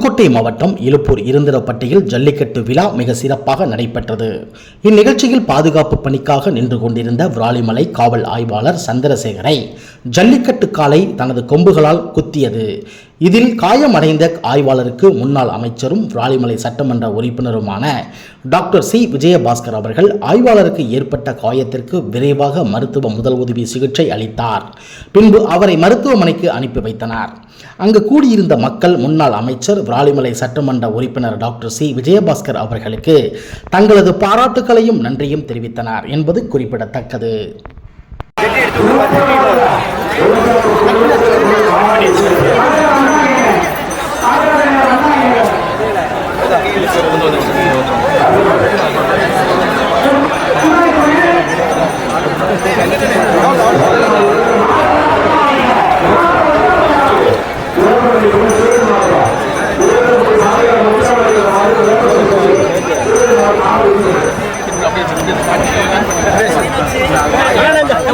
புதுக்கோட்டை மாவட்டம் இலுப்பூர் இருந்திரப்பட்டியில் ஜல்லிக்கட்டு விழா மிக சிறப்பாக நடைபெற்றது. இந்நிகழ்ச்சியில் பாதுகாப்பு பணிக்காக நின்று கொண்டிருந்த விராலிமலை காவல் ஆய்வாளர் சந்திரசேகரை ஜல்லிக்கட்டு காலை தனது கொம்புகளால் குத்தியது. இதில் காயமடைந்த ஆய்வாளருக்கு முன்னாள் அமைச்சரும் ராலிமலை சட்டமன்ற உறுப்பினருமான டாக்டர் சி. விஜயபாஸ்கர் அவர்கள் ஆய்வாளருக்கு ஏற்பட்ட காயத்திற்கு விரைவாக மருத்துவ முதல் உதவி சிகிச்சை அளித்தார். பின்பு அவரை மருத்துவமனைக்கு அனுப்பி வைத்தனர். அங்கு கூடியிருந்த மக்கள் முன்னாள் அமைச்சர் விராலிமலை சட்டமன்ற உறுப்பினர் டாக்டர் சி. விஜயபாஸ்கர் அவர்களுக்கு தங்களது பாராட்டுக்களையும் நன்றியும் தெரிவித்தனர் என்பது குறிப்பிடத்தக்கது.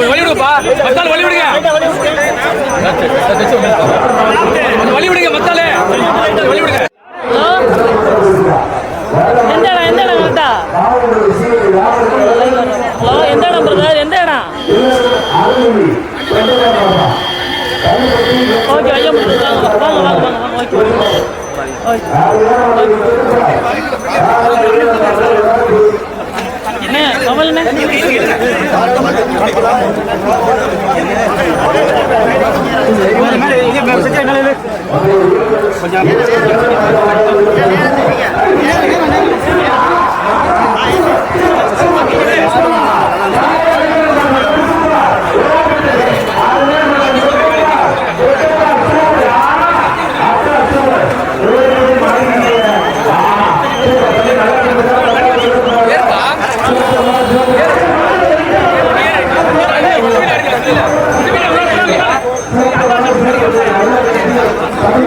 வழி விடுங்கப்பா மத்தால் வழி விடுங்க ஓகே ஐயா வாங்க வாங்க வாங்க வாங்க வாங்க ஓகே ஓகே என்ன கமல் கொஞ்சம்